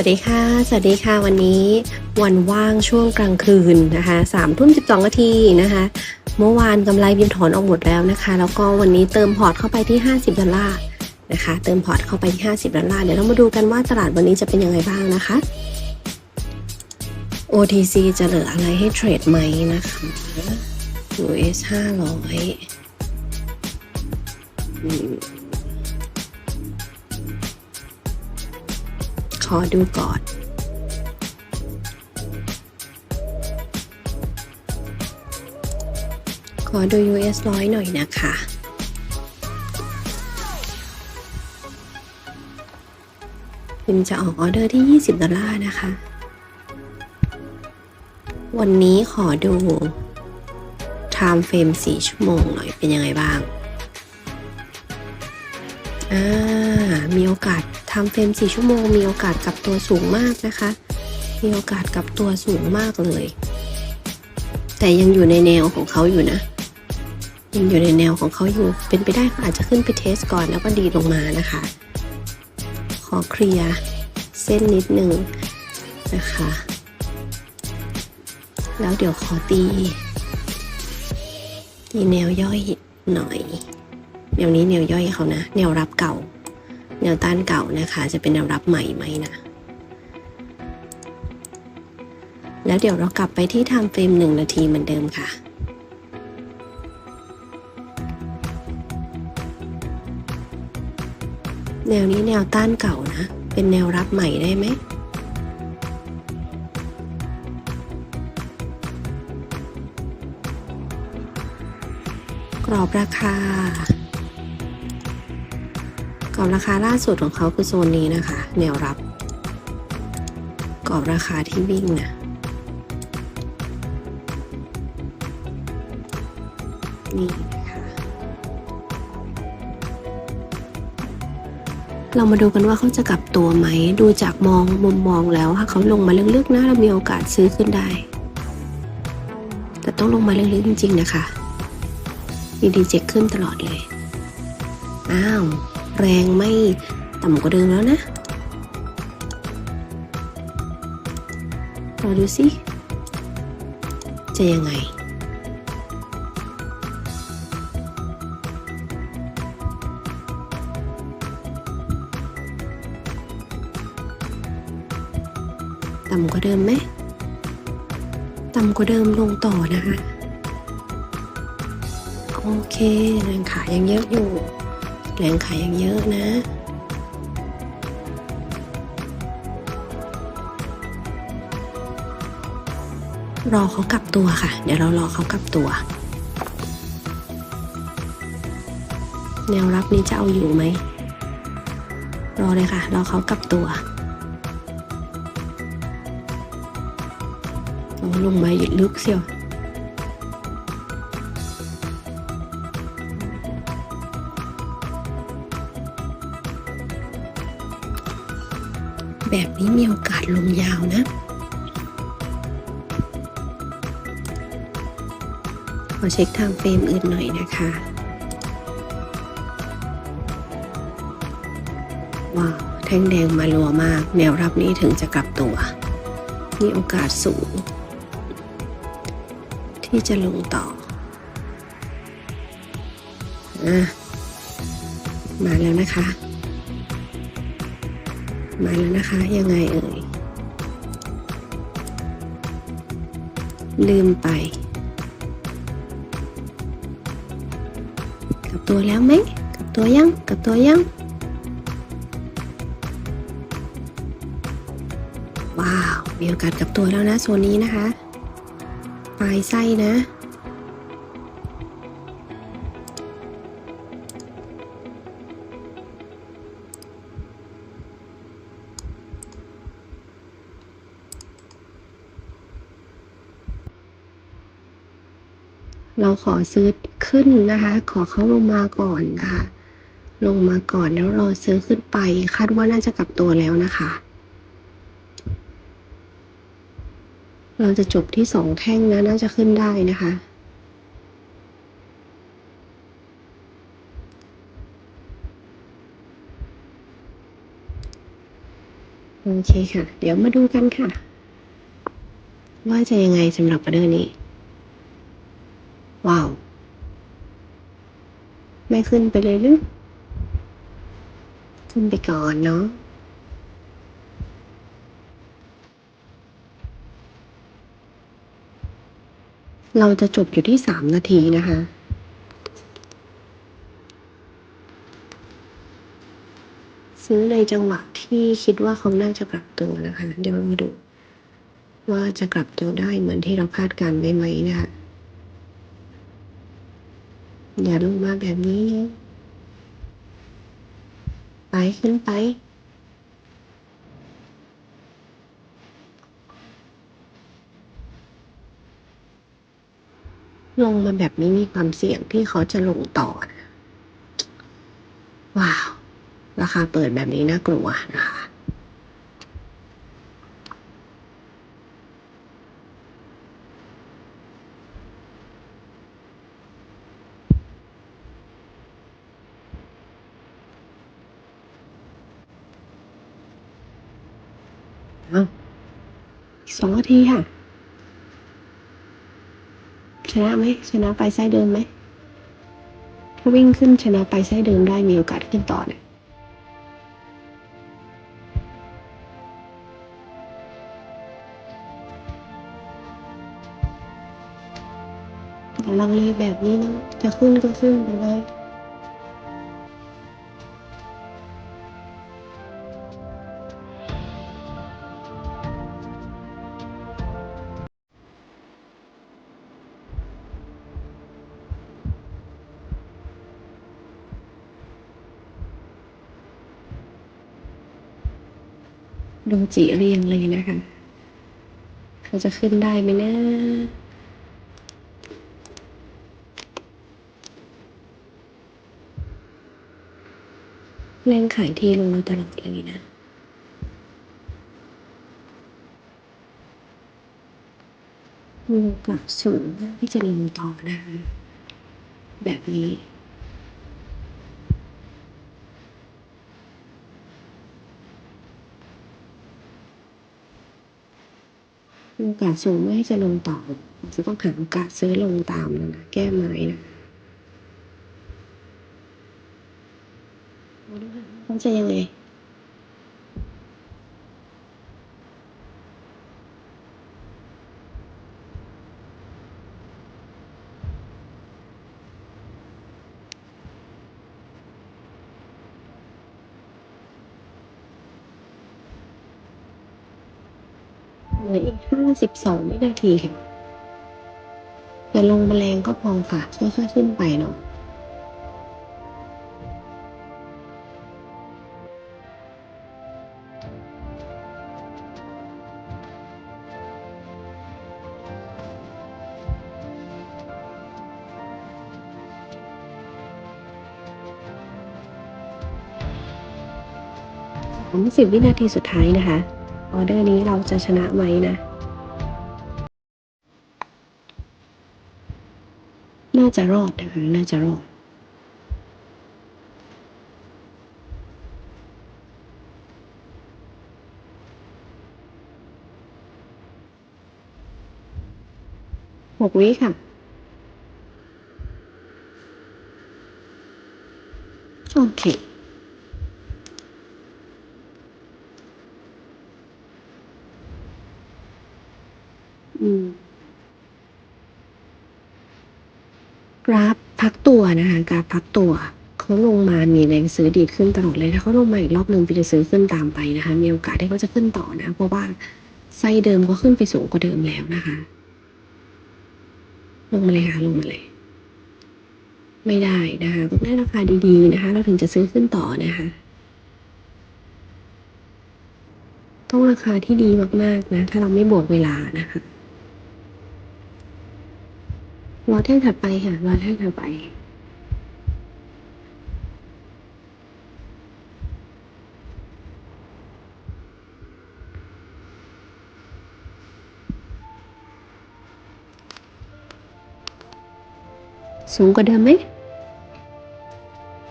สวัสดีค่ะ สวัสดีค่ะ วันนี้วันว่างช่วงกลางคืนนะคะสามทุ่มสิบสองนาทีนะคะ เมื่อวานกำไรบินถอนออกหมดแล้วนะคะ แล้วก็วันนี้เติมพอร์ตเข้าไปที่50ดอลลาร์นะคะ เติมพอร์ตเข้าไปที่50ดอลลาร์ เดี๋ยวเรามาดูกันว่าตลาดวันนี้จะเป็นยังไงบ้างนะคะ OTC จะเหลืออะไรให้เทรดไหมนะคะ US 500 ขอดูก่อนขอดู US ร้อยหน่อยนะคะ พิมจะออกออเดอร์ที่ 20 ดอลลาร์นะคะ วันนี้ขอดู time frame 4 ชั่วโมงหน่อยเป็นยังไงบ้าง อ่า มีโอกาส ทำเฟรม 4 ชั่วโมง มีโอกาสกลับตัวสูงมากนะคะ มีโอกาสกลับตัวสูงมากเลย แต่ยังอยู่ในแนวของเขาอยู่นะยังอยู่ในแนวของเขาอยู่ เป็นไปได้เขาอาจจะขึ้นไปเทสก่อนแล้วก็ดีลงมานะคะ ขอเคลียร์เส้นนิดนึงนะคะ แล้วเดี๋ยวขอตีตีแนวย่อยหน่อย แนวนี้แนวย่อยเขานะ แนวรับเก่า แนวต้านเก่านะคะ จะเป็นแนวรับใหม่ไหมนะ แล้วเดี๋ยวเรากลับไปที่ไทม์เฟรมหนึ่งนาทีเหมือนเดิมค่ะแนวนี้แนวต้านเก่านะ เป็นแนวรับใหม่ได้ไหม กรอบราคา กรอบราคาล่าสุดของเขาคือโซนนี้นะคะ แนวรับ กรอบราคาที่วิ่งนะนี่นะคะเรามาดูกันว่าเขาจะกลับตัวไหม ดูจากมองมุมมองแล้วถ้าเขาลงมาลึกๆนะเรามีโอกาสซื้อขึ้นได้ แต่ต้องลงมาลึกๆจริง ๆ นะคะมีดีเจขึ้นตลอดเลย อ้าว แรงไม่ต่ำกว่าเดิมแล้วนะรอดูสิ จะยังไง ต่ำกว่าเดิมไหม ต่ำกว่าเดิมลงต่อนะคะ โอเคแรงขายยังเยอะอยู่ แรงขายอยังเยอะนะรอเขากลับตัวค่ะ เดี๋ยวเรารอเขากลับตัว แนวรับนี้จะเอาอยู่ไหม รอเลยค่ะ รอเขากลับตัวลงมาหยุดลึกเสียว แบบนี้มีโอกาสลงยาวนะขอเช็คทางเฟรมอื่นหน่อยนะคะ ว้าว แท่งแดงมารัวมาก แนวรับนี้ถึงจะกลับตัว มีโอกาสสูง ที่จะลงต่ออมาแล้วนะคะ มาแล้วนะคะ ยังไงเอ่ย ลืมไป กับตัวแล้วไหม กับตัวยัง กับตัวยัง ว้าว มีโอกาสกับตัวแล้วนะโซนนี้นะคะ ปลายไส้นะ ขอซื้อขึ้นนะคะ ขอเขาลงมาก่อนค่ะ ลงมาก่อนแล้วรอซื้อขึ้นไป คาดว่าน่าจะกลับตัวแล้วนะคะ เราจะจบที่สองแท่งนะน่าจะขึ้นได้นะคะโอเคค่ะ เดี๋ยวมาดูกันค่ะ ว่าจะยังไงสำหรับออเดอร์นี้ ว้าว ไม่ขึ้นไปเลยหรือ ขึ้นไปก่อนเนาะเราจะจบอยู่ที่สามนาทีนะคะ ซื้อในจังหวะที่คิดว่าเขาน่าจะกลับตัวนะคะ เดี๋ยวมาดู ว่าจะกลับตัวได้เหมือนที่เราคาดการณ์ไว้ไหมนะคะ อย่าลงมาแบบนี้ ไปขึ้นไป ลงมาแบบนี้มีความเสี่ยงที่เขาจะลงต่อ ว้าว ราคาเปิดแบบนี้น่ากลัวนะคะ เอาอีกสองนาทีค่ะ ชนะไหมชนะไปไส้เดิมไหมถ้าวิ่งขึ้นชนะไปไส้เดิมได้มีโอกาสขึ้นต่อเนี่ยลังเลแบบนี้นะจะขึ้นก็ขึ้นไปเลย ดูจีเรียงเลยนะคะ เขาจะขึ้นได้ไหมนะแรงขายทีลงเราตลอดเลยนะมีโอกาสสูงที่จะลงต่อนะคะแบบนี้ มีโอกาสสูงไม่ให้จะลงต่อจะต้องหาโอกาสซื้อลงตามนะนะแก้ไม้นะมันจะยังไง ลืออีกห้าสิบสองวินาทีค่ะอย่าลงแมลงก็พอค่ะค่อยๆขึ้นไปเนาะผมสิบวินาทีสุดท้ายนะคะ ออเดอร์นี้เราจะชนะไหมนะ น่าจะรอดนะคะน่าจะรอดหกวิค่ะโอเค อืม กราฟพักตัวนะคะ กราฟ พักตัวเขาลงมามีแรงซื้อดีดขึ้นตลอดเลย ถ้าเขาลงมาอีกรอบหนึ่งพี่จะซื้อขึ้นตามไปนะคะ มีโอกาสที่เขาจะขึ้นต่อนะ เพราะว่าไส้เดิมก็ขึ้นไปสูงกว่าเดิมแล้วนะคะ ลงมาเลยค่ะลงมาเลย ไม่ได้นะคะต้องได้ราคาดีๆนะคะ เราถึงจะซื้อขึ้นต่อนะคะ ต้องราคาที่ดีมากๆนะ ถ้าเราไม่บวกเวลานะคะรอแท่งถัดไปค่ะรอแท่งถัดไป สูงกว่าเดิมไหม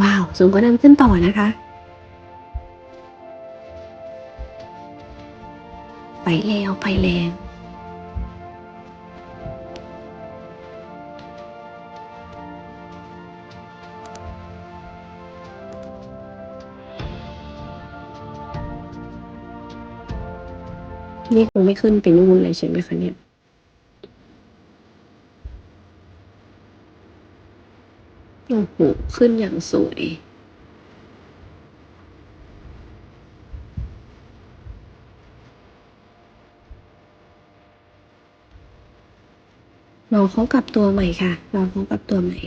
ว้าว สูงกว่าเดิมขึ้นต่อนะคะ ไปแล้วไปแล้วนี่คงไม่ขึ้นไปนู่นเลยใช่ไหมคะเนี่ย หูขึ้นอย่างสวยรอเขากลับตัวใหม่ค่ะรอเขากลับตัวใหม่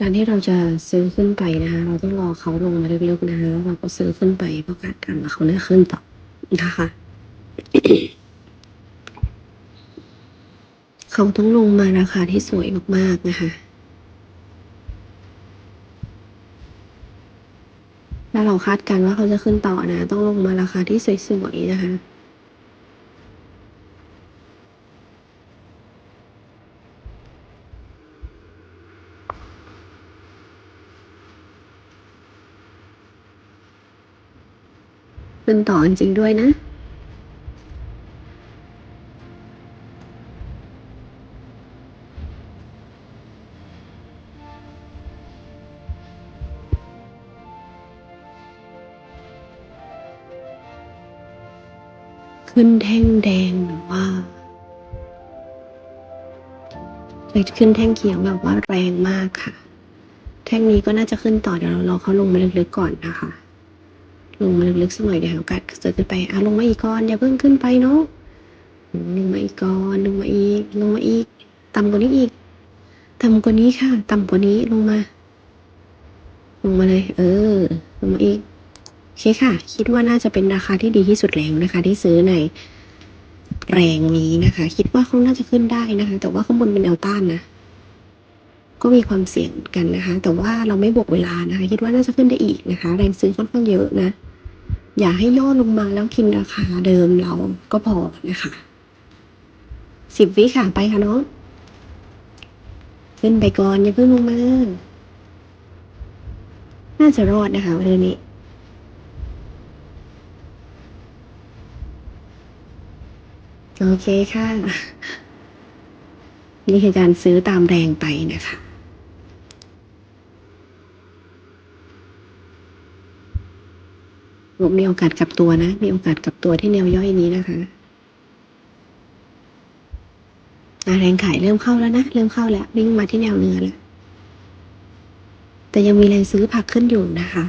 การที่เราจะซื้อขึ้นไปนะคะ เราต้องรอเขาลงมาลึกๆนะคะแล้วเราก็ซื้อขึ้นไปเพราะคาดการณ์ว่าเขาน่าขึ้นต่อนะคะเขาต้องลงมาราคาที่สวยมากๆนะคะถ้าเราคาดการณ์ว่าเขาจะขึ้นต่อนะ ต้องลงมาราคาที่สวยๆนะคะ ขึ้นต่อจริงๆด้วยนะ ขึ้นแท่งแดงหรือว่าไปขึ้นแท่งเขียวแบบว่าแรงมากค่ะ แท่งนี้ก็น่าจะขึ้นต่อเดี๋ยวเรารอเขาลงมาลึกๆก่อนนะคะ ลงมาลึกๆสักหน่อยเดี๋ยวหาโอกาสจะขึ้นไปอะลงมาอีกก่อนอย่าเพิ่งขึ้นไปเนาะลงมาอีกก่อนลงมาอีกลงมาอีก ต่ำกว่านี้อีก ต่ำกว่านี้ค่ะ ต่ำกว่านี้ลงมา ลงมาเลย เออ ลงมาอีกโอเคค่ะ คิดว่าน่าจะเป็นราคาที่ดีที่สุดแล้วนะคะ ที่ซื้อในแรงนี้นะคะ คิดว่าเขาน่าจะขึ้นได้นะคะ แต่ว่าข้างบนเป็นแนวต้านนะก็มีความเสี่ยงกันนะคะ แต่ว่าเราไม่บวกเวลานะคะ คิดว่าน่าจะขึ้นได้อีกนะคะ แรงซื้อค่อนข้างเยอะนะ อย่าให้ย่อลงมาแล้วกินราคาเดิมเราก็พอนะคะสิบวิค่ะไปค่ะน้องขึ้นไปก่อนอย่าเพิ่งลงมาน่าจะรอดนะคะวันนี้โอเคค่ะ นี่คือการซื้อตามแรงไปนะคะ มีโอกาสกลับตัวนะ มีโอกาสกลับตัวที่แนวย่อยนี้นะคะอะแรงขายเริ่มเข้าแล้วนะ เริ่มเข้าแล้ววิ่งมาที่แนวเนื้อแล้ว แต่ยังมีแรงซื้อผักขึ้นอยู่นะคะ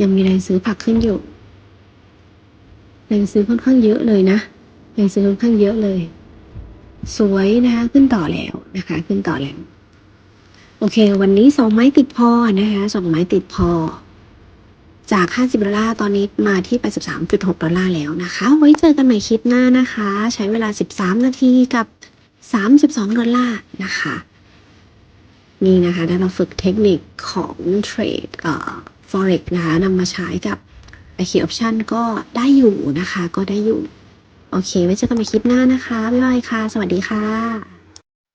ยังมีแรงซื้อผักขึ้นอยู่ แรงซื้อค่อนข้างเยอะเลยนะ แรงซื้อค่อนข้างเยอะเลย สวยนะคะขึ้นต่อแล้วนะคะ ขึ้นต่อแล้ว โอเค วันนี้สองไม้ติดพอนะคะสองไม้ติดพอ จาก 50 ดอลลาร์ตอนนี้มาที่ 83.6 ดอลลาร์แล้วนะคะ ไว้เจอกันใหม่คลิปหน้านะคะ ใช้เวลา 13 นาทีกับ 32 ดอลลาร์นะคะ นี่นะคะถ้าเราฝึกเทคนิคของเทรดเอ่อ forex นะคะนำมาใช้กับ i q option ก็ได้อยู่นะคะ ก็ได้อยู่ โอเค ไว้เจอกันใหม่คลิปหน้านะคะ บ๊ายบายค่ะ สวัสดีค่ะ